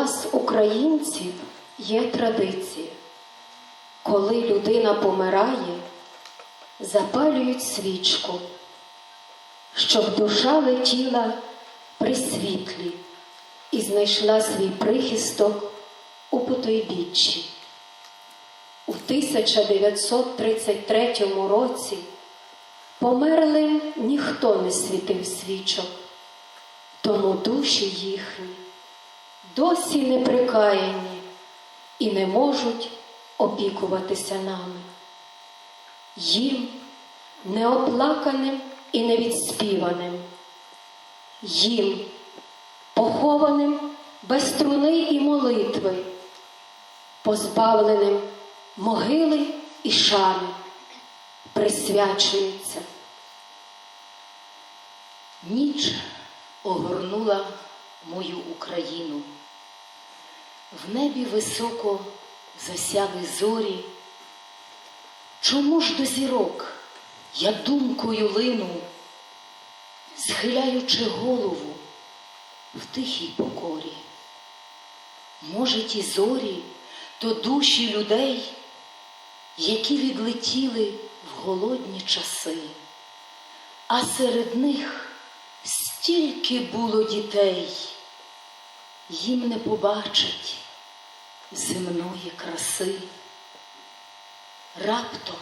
Нас, українців, є традиція. Коли людина помирає, запалюють свічку, щоб душа летіла при світлі і знайшла свій прихисток у потойбіччі. У 1933 році померлим ніхто не світив свічок, тому душі їхні досі не прикаяні і не можуть опікуватися нами. Їм неоплаканим і невідспіваним, їм похованим без труни і молитви, позбавленим могили і шани, присвячується. Ніч огорнула мою Україну. В небі високо засяли зорі. Чому ж до зірок я думкою лину, схиляючи голову в тихій покорі? Може, ті зорі то душі людей, які відлетіли в голодні часи, а серед них стільки було дітей, їм не побачить земної краси. Раптом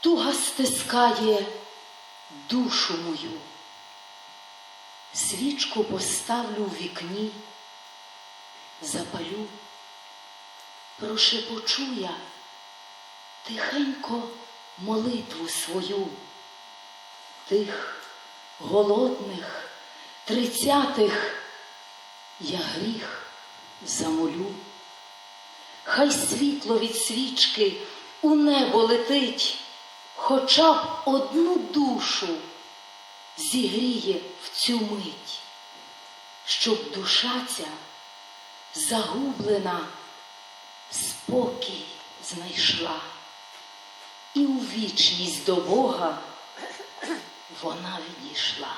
туга стискає душу мою. Свічку поставлю в вікні, запалю, прошепочу я тихенько молитву свою, тих голодних тридцятих я гріх замолю. Хай світло від свічки у небо летить, хоча б одну душу зігріє в цю мить, щоб душа ця загублена спокій знайшла, і у вічність до Бога вона відійшла.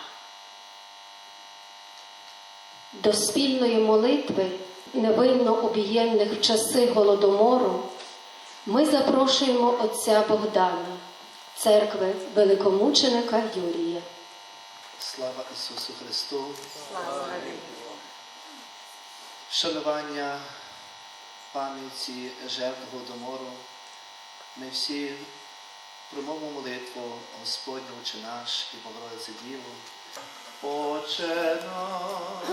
До спільної молитви невинно об'єднаних в часи голодомору ми запрошуємо отця Богдана, церкви великомученика Юрія. Слава Ісусу Христу! Вшанування пам'яті жертв Голодомору. Ми всі промовимо молитву Господню Отче наш і Богородице Діву. Отче наш,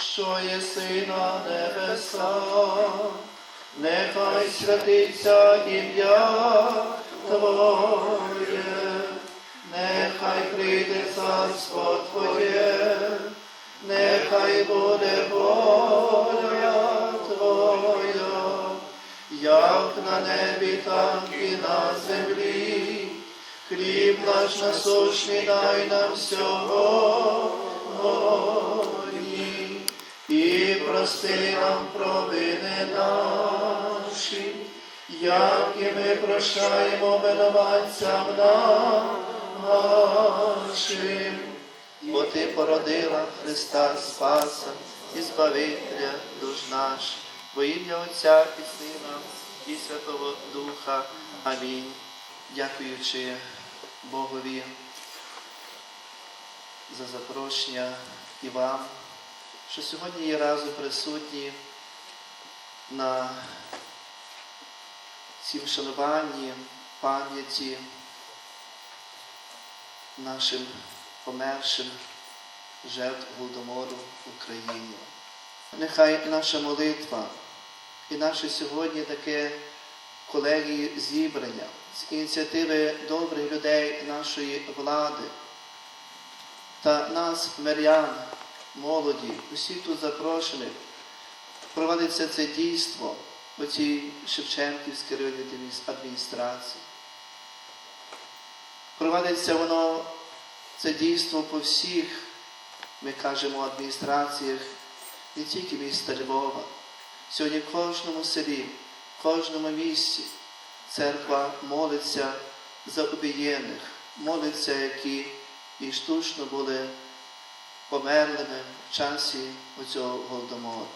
що єси на небесах, нехай святиться ім'я Твоє, нехай прийде царство Твоє, нехай буде воля Твоя, як на небі, так і на землі. Хліб наш насущний дай нам сьогодні, і прости нам провини наші, як і ми прощаємо винуватцям нашим. Бо Ти породила Христа Спаса і Збавителя душ наш, во ім'я Отця і Сина і Святого Духа. Амінь. Дякуючи Богові за запрошення і вам, що сьогодні є разом присутні на цім вшануванні пам'яті нашим помершим жертв Голодомору в Україні. Нехай наша молитва і наше сьогодні таке колегії зібрання з ініціативи добрих людей нашої влади та нас, мирян, молоді, усіх тут запрошених, проводиться це дійство у цій Шевченківській районній адміністрації. Проводиться воно це дійство по всіх, ми кажемо, адміністраціях не тільки міста Львова. Сьогодні в кожному селі, в кожному місці церква молиться за обієнних, молиться, які і штучно були померлими в часі оцього голодомору.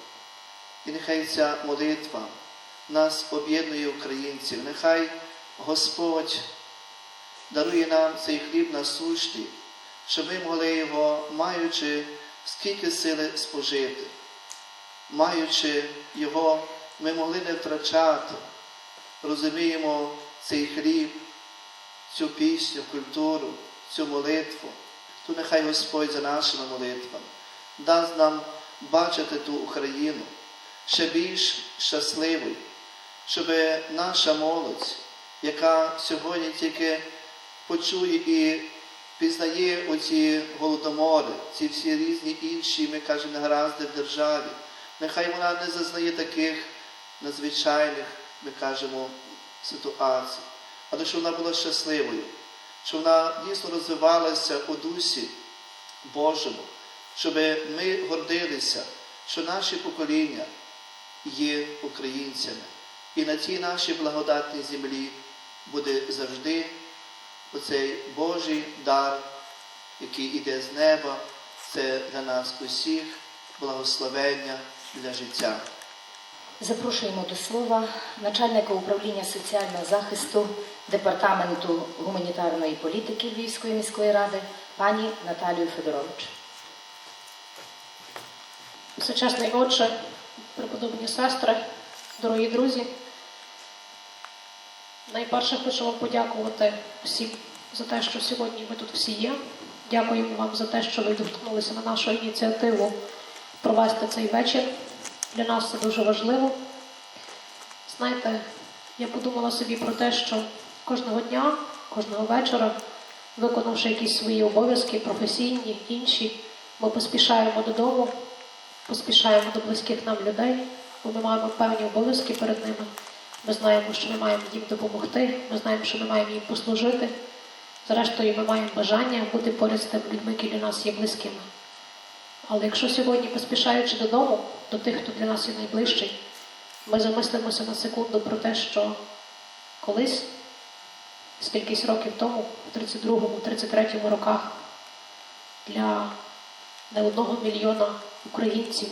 І нехай ця молитва нас об'єднує українців. Нехай Господь дарує нам цей хліб насущний, щоб ми могли його, маючи скільки сили спожити, маючи його, ми могли не втрачати. Розуміємо цей хліб, цю пісню, культуру, цю молитву. То нехай Господь за нашими молитвами дасть нам бачити ту Україну ще більш щасливою, щоб наша молодь, яка сьогодні тільки почує і пізнає оці голодомори, ці всі різні інші, ми кажемо, негаразди в державі, нехай вона не зазнає таких надзвичайних, ми кажемо, ситуацій, але щоб вона була щасливою, щоб вона дійсно розвивалася у дусі Божому, щоб ми гордилися, що наші покоління є українцями. І на цій нашій благодатній землі буде завжди оцей Божий дар, який іде з неба. Це для нас усіх благословення для життя. Запрошуємо до слова начальника управління соціального захисту Департаменту гуманітарної політики Львівської міської ради пані Наталію Федорович. Всечесний Отче, преподобні сестри, дорогі друзі. Найперше хочу вам подякувати всім за те, що сьогодні ми тут всі є. Дякуємо вам за те, що ви відгукнулися на нашу ініціативу провести цей вечір. Для нас це дуже важливо. Знаєте, я подумала собі про те, що кожного дня, кожного вечора, виконавши якісь свої обов'язки, професійні, інші, ми поспішаємо додому, поспішаємо до близьких нам людей, бо ми маємо певні обов'язки перед ними. Ми знаємо, що ми маємо їм допомогти, ми знаємо, що ми маємо їм послужити. Зрештою, ми маємо бажання бути поряд з тими людьми, які для нас є близькими. Але якщо сьогодні, поспішаючи додому, до тих, хто для нас є найближчий, ми замислимося на секунду про те, що колись, скількись років тому, в 32-му, 33-му роках, для не одного мільйона українців,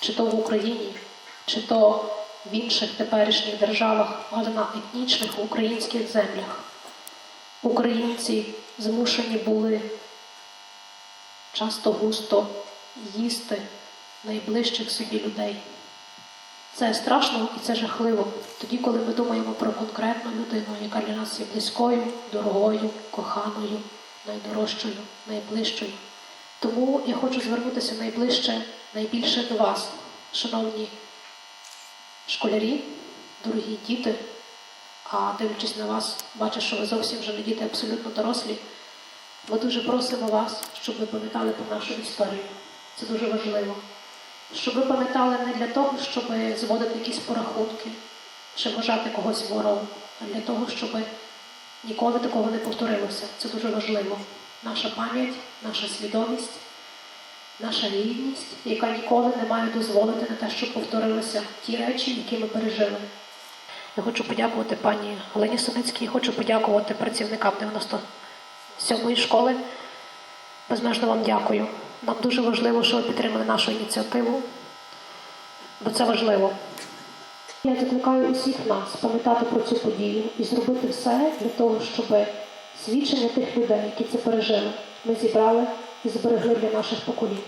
чи то в Україні, чи то в інших теперішніх державах, але на етнічних українських землях. Українці змушені були часто густо їсти найближчих собі людей. Це страшно і це жахливо. Тоді, коли ми думаємо про конкретну людину, яка для нас є близькою, дорогою, коханою, найдорожчою, найближчою. Тому я хочу звернутися найближче, найбільше до вас, шановні школярі, дорогі діти. А дивлячись на вас, бачу, що ви зовсім вже не діти, абсолютно дорослі. Ми дуже просимо вас, щоб ви пам'ятали про нашу історію. Це дуже важливо. Щоб ви пам'ятали не для того, щоб зводити якісь порахунки чи вважати когось ворогом, а для того, щоб ніколи такого не повторилося. Це дуже важливо. Наша пам'ять, наша свідомість, наша гідність, яка ніколи не має дозволити на те, щоб повторилися ті речі, які ми пережили. Я хочу подякувати пані Олені Соницькій, хочу подякувати працівникам 97-ї школи. Безмежно вам дякую. Нам дуже важливо, що ви підтримали нашу ініціативу, бо це важливо. Я закликаю усіх нас пам'ятати про цю подію і зробити все для того, щоб свідчення тих людей, які це пережили, ми зібрали і зберегли для наших поколінь.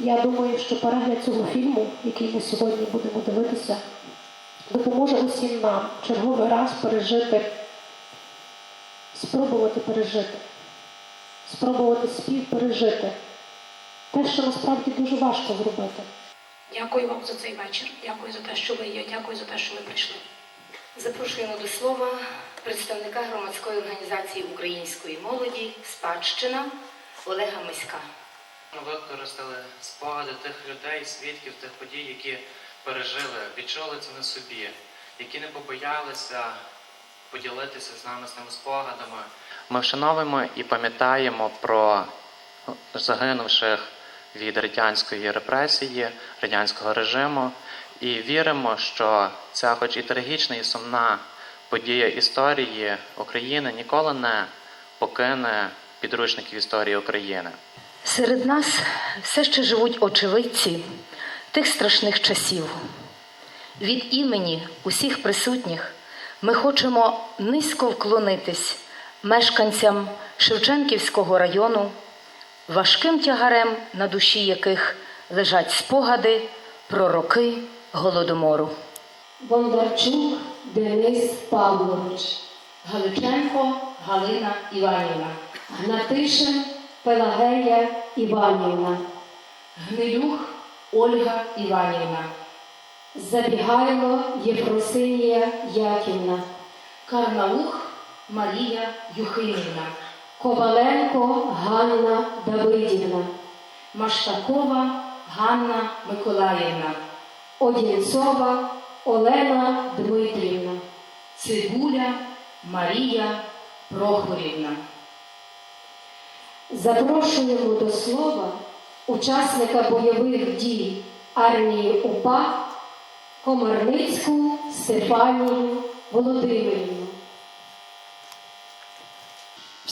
Я думаю, що перегляд цього фільму, який ми сьогодні будемо дивитися, допоможе усім нам черговий раз пережити, спробувати пережити, спробувати співпережити те, що насправді дуже важко зробити. Дякую вам за цей вечір. Дякую за те, що ви є. Дякую за те, що ви прийшли. Запрошуємо до слова представника громадської організації української молоді Спадщина Олега Миська. Ми використали спогади тих людей, свідків тих подій, які пережили, відчули це на собі, які не побоялися поділитися з нами з тими спогадами. Ми вшановуємо і пам'ятаємо про загинувших від радянської репресії, радянського режиму, і віримо, що ця, хоч і трагічна, і сумна подія історії України, ніколи не покине підручників історії України. Серед нас все ще живуть очевидці тих страшних часів. Від імені усіх присутніх ми хочемо низько вклонитись мешканцям Шевченківського району, важким тягарем на душі яких лежать спогади про роки голодомору. Бондарчук Денис Павлович, Галиченко Галина Іванівна, Гнатишин Пелагея Іванівна, Гнилюх Ольга Іванівна, Забігайло Єфросинія Яківна, Карнаух Марія Юхимівна, Коваленко Ганна Давидівна, Маштакова Ганна Миколаївна, Одінцова Олена Дмитрівна. Цибуля Марія Прохорівна. Запрошуємо до слова учасника бойових дій армії УПА Комарницьку Стефанію Володимирівну.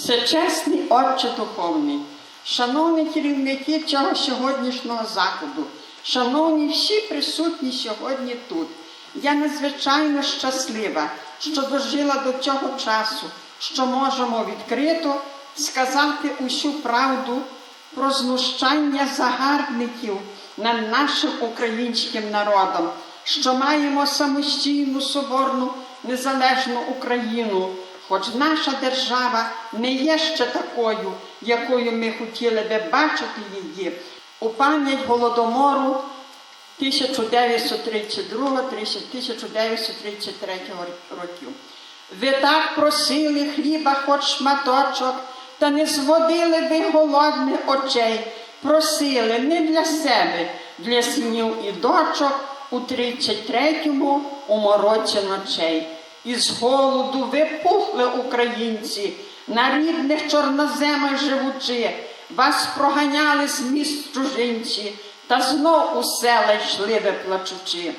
Всечесний Отче Духовний, шановні керівники цього сьогоднішнього заходу, шановні всі присутні сьогодні тут, я надзвичайно щаслива, що дожила до цього часу, що можемо відкрито сказати усю правду про знущання загарбників над нашим українським народом, що маємо самостійну соборну незалежну Україну. Хоч наша держава не є ще такою, якою ми хотіли би бачити її, у пам'ять голодомору 1932-1933 років. Ви так просили хліба, хоч шматочок, та не зводили ви голодних очей, просили не для себе, для синів і дочок у 33-му у мороці ночей. Із голоду ви пухли українці, на рідних чорноземах живучи, вас проганяли з міст чужинці, та знов у села йшли ви плачучи.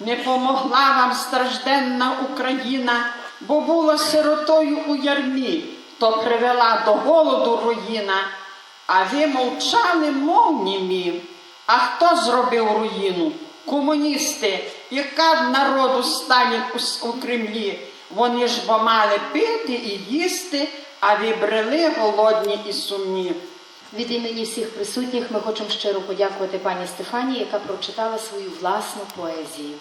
Не помогла вам стражденна Україна, бо була сиротою у ярмі, то привела до голоду руїна, а ви мовчали, мов німі. А хто зробив руїну? Комуністи, яка народу стані у, Кремлі. Вони ж бо мали пити і їсти, а вібрели голодні і сумні. Від імені всіх присутніх ми хочемо щиро подякувати пані Стефанії, яка прочитала свою власну поезію.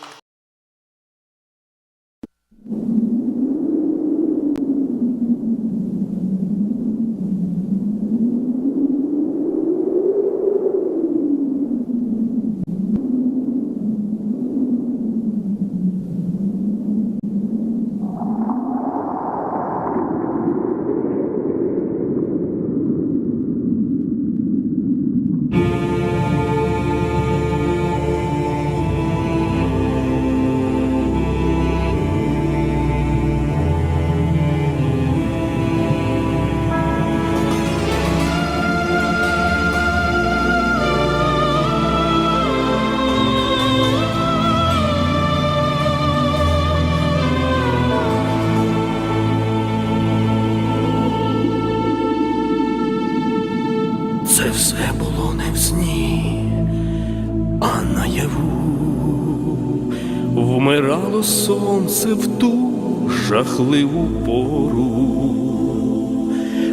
Сонце в ту жахливу пору,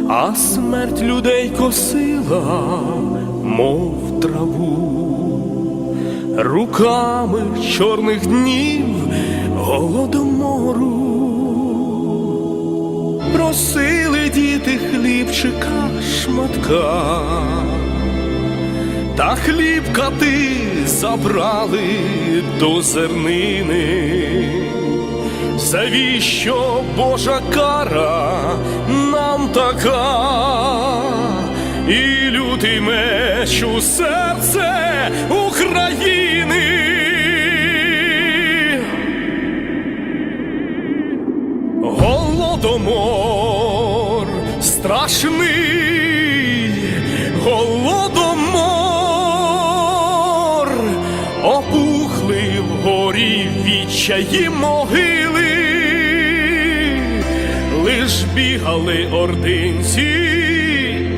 а смерть людей косила, мов траву, руками чорних днів голодомору. Просили діти хлібчика шматка, та хлібка ти забрали до зернини. Завіщо Божа кара нам така, і лютий меч у серце України. Голодомор страшний, голодомор, опухли вгорі відчаї могили, бігали ординці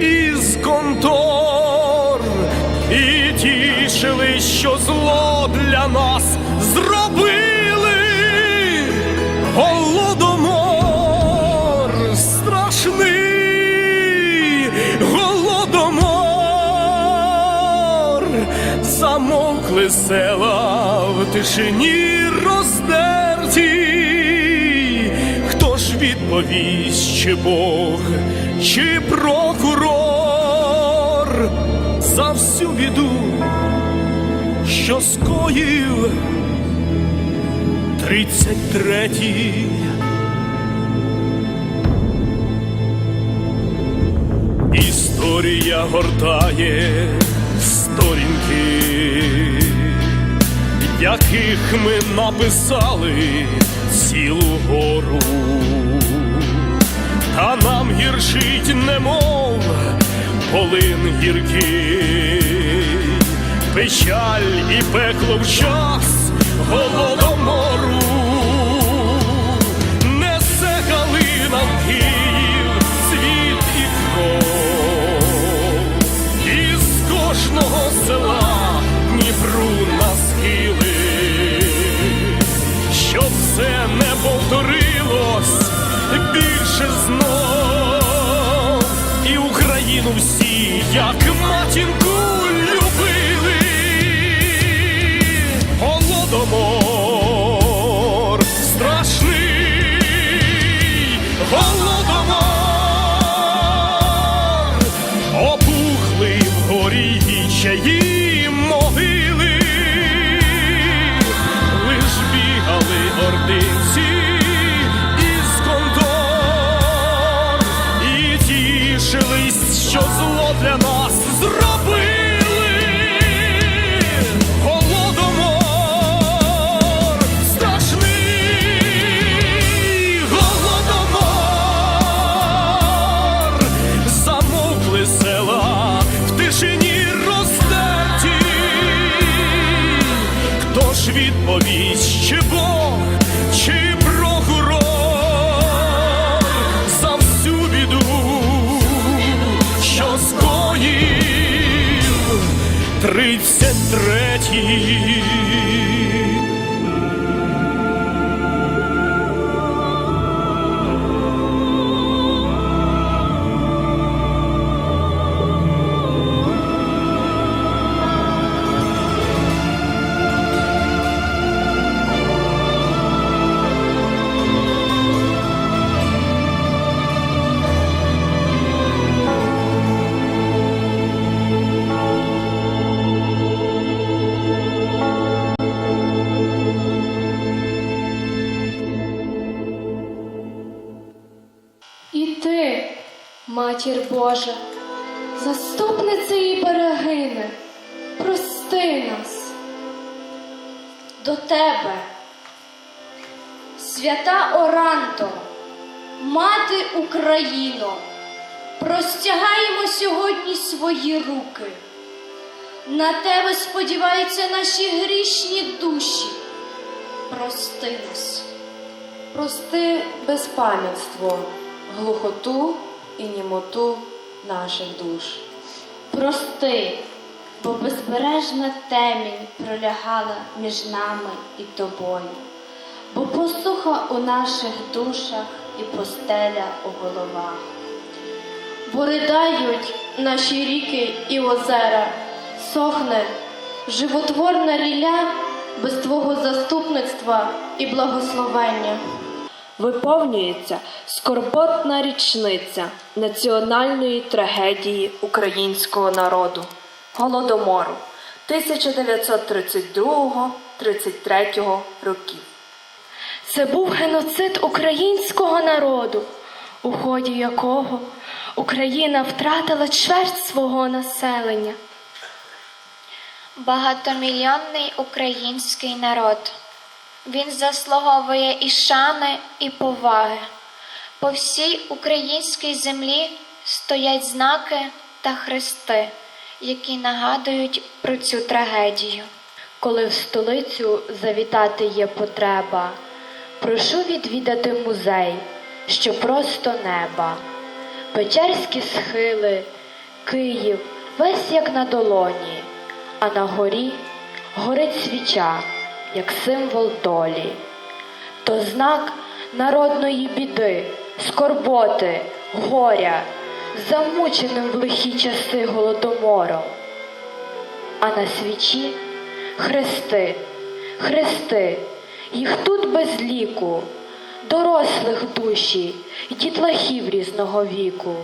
із контор. і тішили, що зло для нас зробили. Голодомор страшний, голодомор, замовкли села в тишині відповість, чи Бог, чи прокурор за всю біду, що скоїв тридцять третій. Історія гортає сторінки, яких ми написали цілу гору, та нам гіршить, немов полин гіркий, печаль і пекло в час голодомору, Україну всі, як матінку, відповість, чи Бог, чи прокурор за всю біду, що скоїв тридцять третій. Ти, матір Божа, заступниця і берегине, прости нас. до тебе. Свята Оранто, мати Україно, простягаємо сьогодні свої руки. На тебе сподіваються наші грішні душі. Прости нас. Прости безпам'ятство, глухоту і німоту наших душ. Прости, бо безбережна темінь пролягала між нами і тобою, бо посуха у наших душах і постеля у головах. Бо ридають наші ріки і озера, сохне животворна рілля без твого заступництва і благословення. Виповнюється скорботна річниця національної трагедії українського народу Голодомору 1932-33 років. Це був геноцид українського народу, у ході якого Україна втратила чверть свого населення. Багатомільйонний український народ. Він заслуговує і шани, і поваги. По всій українській землі стоять знаки та хрести, які нагадують про цю трагедію. Коли в столицю завітати є потреба, прошу відвідати музей, що просто неба. Печерські схили, Київ, весь як на долоні, а на горі горить свіча, як символ долі. То знак народної біди, скорботи, горя, замученим в лихі часи голодомором. А на свічі хрести, хрести, їх тут без ліку, дорослих душі й дітлахів різного віку.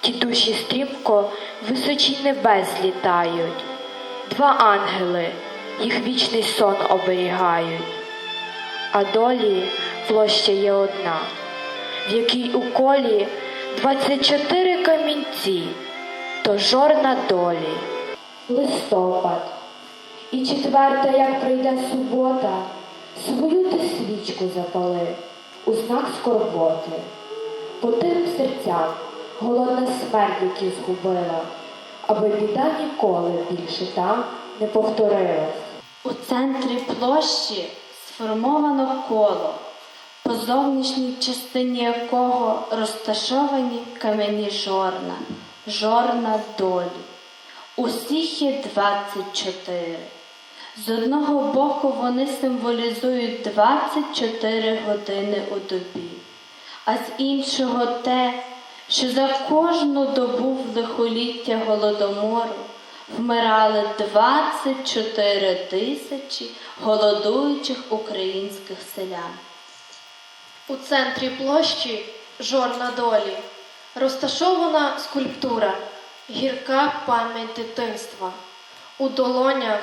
Ті душі стрімко височі небес літають, два ангели їх вічний сон оберігають, а долі площа є одна, в якій у колі двадцять чотири камінці, то жорна долі. Листопад, і четверта, як прийде субота, свою ти свічку запали у знак скорботи. По тим серцям голодна смерть, які згубила, аби біда ніколи більше там не повторилась. У центрі площі сформовано коло, по зовнішній частині якого розташовані кам'яні жорна, жорна долі. Усіх є 24. З одного боку вони символізують 24 години у добі, а з іншого те, що за кожну добу в лихоліття голодомору вмирали 24 тисячі голодуючих українських селян. У центрі площі жорна долі розташована скульптура Гірка пам'ять дитинства. У долонях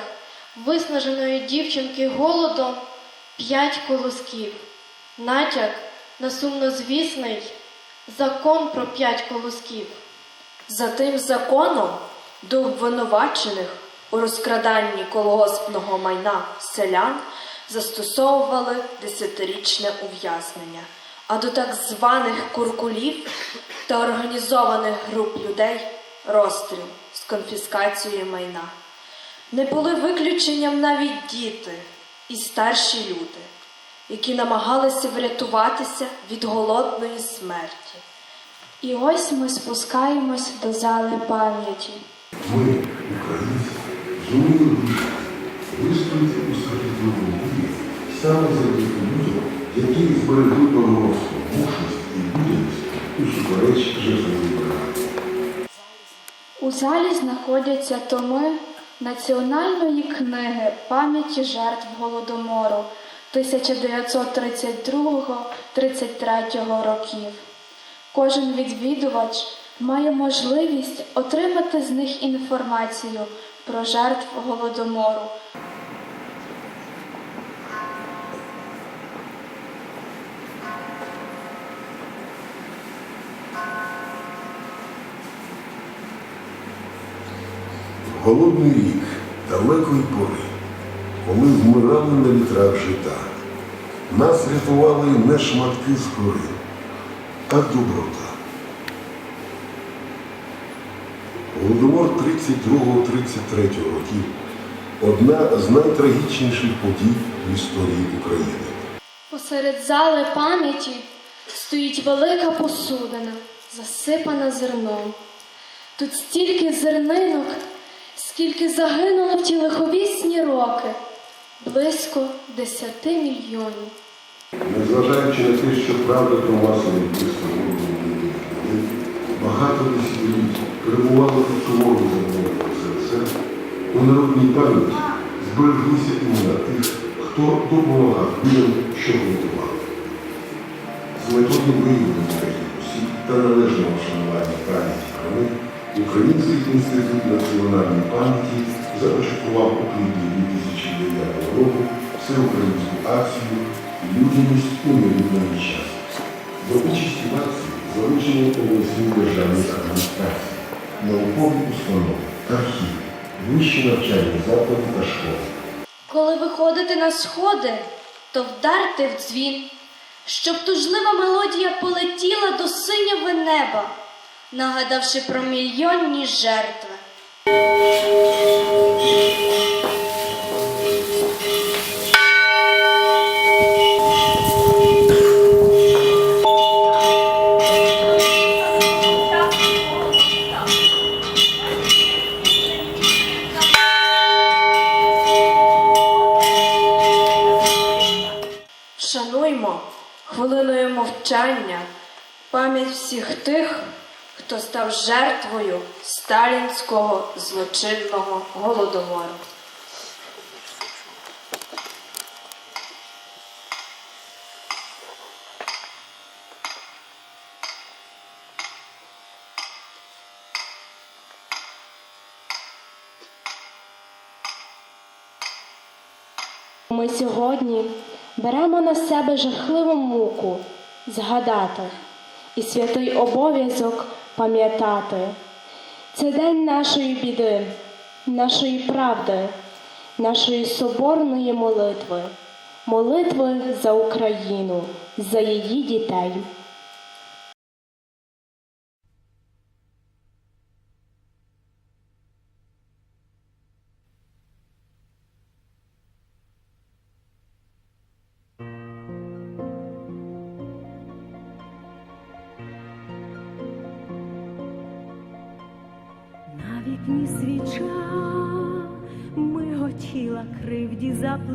виснаженої дівчинки голодом п'ять колосків, натяк на сумнозвісний закон про п'ять колосків. За тим законом до обвинувачених у розкраданні колгоспного майна селян застосовували десятирічне ув'язнення, а до так званих куркулів та організованих груп людей розстріл з конфіскацією майна. Не були виключенням навіть діти і старші люди, які намагалися врятуватися від голодної смерті. І ось ми спускаємось до зали пам'яті. Ми, українці, зуміли вижити, вистояти у справедливому бою саме завдяки людям, які зберегли переможцю мужність і будівність усупереч жертвові бригади. У залі знаходяться томи Національної книги пам'яті жертв Голодомору 1932-33 років. Кожен відвідувач має можливість отримати з них інформацію про жертв Голодомору. Голодний рік далекої пори, коли вмирали на вітрах жита, нас рятували не шматки з гори, а доброта. Голодомор 32-33 років одна з найтрагічніших подій в історії України. Посеред зали пам'яті стоїть велика посудина, засипана зерном. Тут стільки зернинок, скільки загинуло в ті лиховісні роки, близько десяти мільйонів. Незважаючи на те, що правда про вбивство голодом багато десятиліть перебувало під суворою забороною СРСР, у народній пам'яті збереглися імена тих, хто допомагав людям, що голодували. З метою виявлення таких осіб та належного вшанування пам'яті про них Український інститут національної пам'яті започаткував у квітні 2009 року всеукраїнську акцію Людяність у невідомий час. До участі в акції залучені обласні державні адміністрації, наукові установи, архіви, вищі навчальні заклади та школи. Коли виходите на сходи, то вдарте в дзвін, щоб тужлива мелодія полетіла до синього неба, нагадавши про мільйонні жертви. Всіх тих, хто став жертвою сталінського злочинного голодомору. Ми сьогодні беремо на себе жахливу муку згадати і святий обов'язок пам'ятати. Це день нашої біди, нашої правди, нашої соборної молитви, молитви за Україну, за її дітей.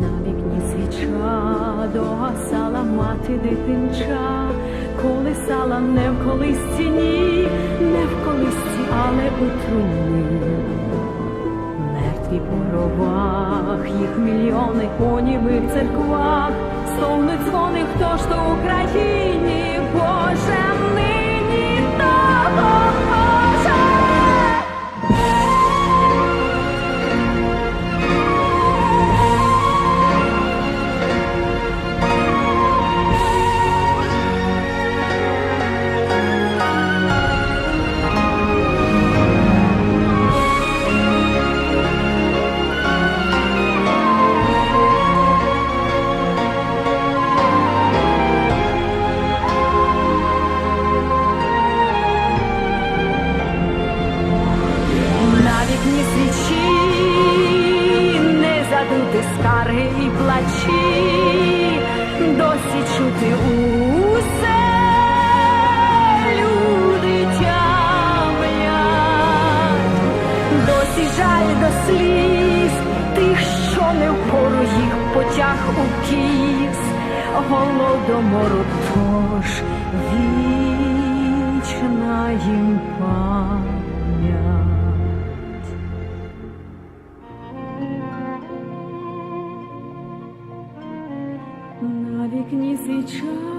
На вікні свіча догасала мати дитинча, колисала не в колисці, ні, не в колисці, але у труні. Мертві по гробах, їх мільйони понівих церквах, стогнуть дзвони, хто ж то в Україні, потяг у кіс голодомору, тож вічна їм пам'ять. На вікні свіча.